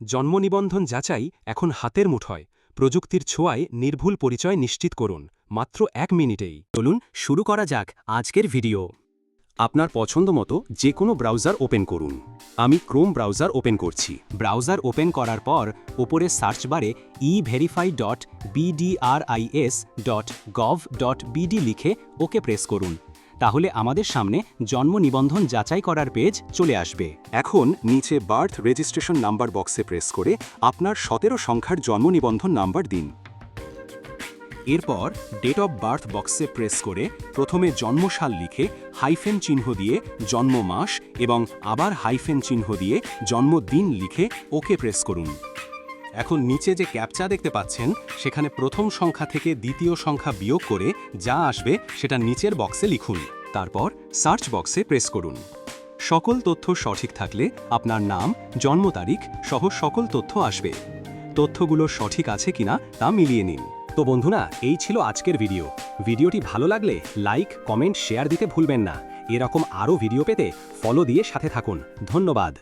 জন্ম নিবন্ধন যাচাই এখন হাতের মুঠোয় প্রযুক্তির ছোঁয়ায় নির্ভুল পরিচয় নিশ্চিত করুন। মাত্র এক মিনিটেই। চলুন শুরু করা যাক আজকের ভিডিও। আপনার পছন্দ মতো যে কোনো ব্রাউজার ওপেন করুন। আমি ক্রোম ব্রাউজার ওপেন করছি। ব্রাউজার ওপেন করার পর ওপরে সার্চ বারে E verify dot BDRIS dot gov dot BD লিখে ওকে প্রেস করুন। তাহলে আমাদের সামনে জন্ম নিবন্ধন যাচাই করার পেজ চলে আসবে। এখন নিচে বার্থ রেজিস্ট্রেশন নাম্বার বক্সে প্রেস করে আপনার সতেরো সংখ্যার জন্ম নিবন্ধন নাম্বার দিন। এরপর ডেট অফ বার্থ বক্সে প্রেস করে প্রথমে জন্মসাল লিখে হাইফেন চিহ্ন দিয়ে জন্ম মাস এবং আবার হাইফেন চিহ্ন দিয়ে জন্মদিন লিখে ওকে প্রেস করুন। এখন নিচে যে ক্যাপচা দেখতে পাচ্ছেন, সেখানে প্রথম সংখ্যা থেকে দ্বিতীয় সংখ্যা বিয়োগ করে যা আসবে সেটা নিচের বক্সে লিখুন। তারপর সার্চ বক্সে প্রেস করুন। সকল তথ্য সঠিক থাকলে আপনার নাম, জন্ম তারিখ সহ সকল তথ্য আসবে। তথ্যগুলো সঠিক আছে কিনা তা মিলিয়ে নিন। তো বন্ধুরা, এই ছিল আজকের ভিডিও। ভিডিওটি ভালো লাগলে লাইক, কমেন্ট, শেয়ার দিতে ভুলবেন না। এরকম আরও ভিডিও পেতে ফলো দিয়ে সাথে থাকুন। ধন্যবাদ।